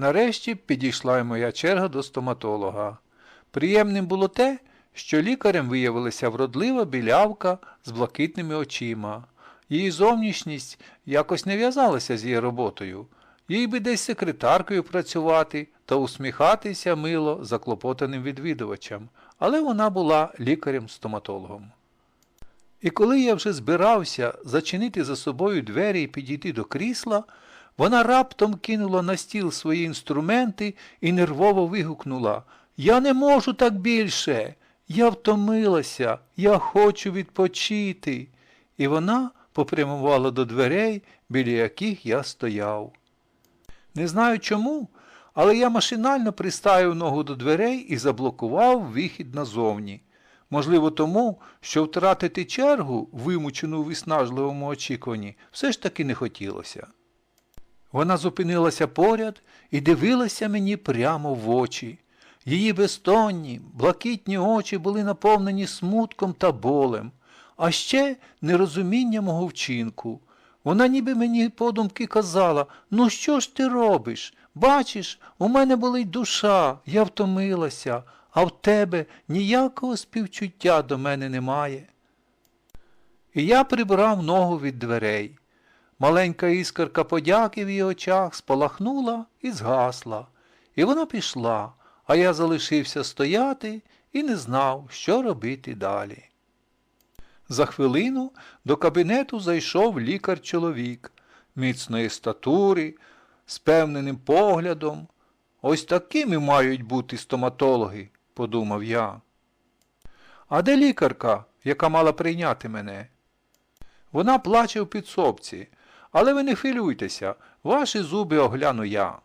Нарешті підійшла й моя черга до стоматолога. Приємним було те, що лікарем виявилася вродлива білявка з блакитними очима. Її зовнішність якось не в'язалася з її роботою. Їй би десь секретаркою працювати та усміхатися мило заклопотаним відвідувачам, але вона була лікарем-стоматологом. І коли я вже збирався зачинити за собою двері і підійти до крісла, вона раптом кинула на стіл свої інструменти і нервово вигукнула Я не можу так більше. Я втомилася, я хочу відпочити. І вона попрямувала до дверей, біля яких я стояв. Не знаю чому, але я машинально приставив ногу до дверей і заблокував вихід назовні. Можливо, тому, що втратити чергу, вимучену у виснажливому очікуванні, все ж таки не хотілося. Вона зупинилася поряд і дивилася мені прямо в очі. Її безтонні, блакитні очі були наповнені смутком та болем, а ще нерозуміння мого вчинку. Вона ніби мені подумки казала, ну що ж ти робиш? Бачиш, у мене болить душа, я втомилася, а в тебе ніякого співчуття до мене немає. І я прибрав ногу від дверей. Маленька іскорка подяки в її очах спалахнула і згасла. І вона пішла, а я залишився стояти і не знав, що робити далі. За хвилину до кабінету зайшов лікар-чоловік, міцної статури, з певненим поглядом. Ось такими мають бути стоматологи, подумав я. А де лікарка, яка мала прийняти мене? Вона плаче в підсобці, але ви не хвилюйтеся, ваші зуби огляну я.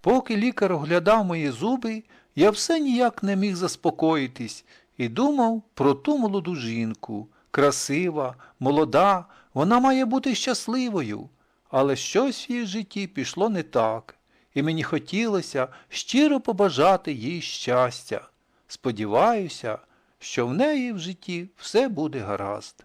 Поки лікар оглядав мої зуби, я все ніяк не міг заспокоїтись і думав про ту молоду жінку. Красива, молода, вона має бути щасливою. Але щось в її житті пішло не так, і мені хотілося щиро побажати їй щастя. Сподіваюся, що в неї в житті все буде гаразд.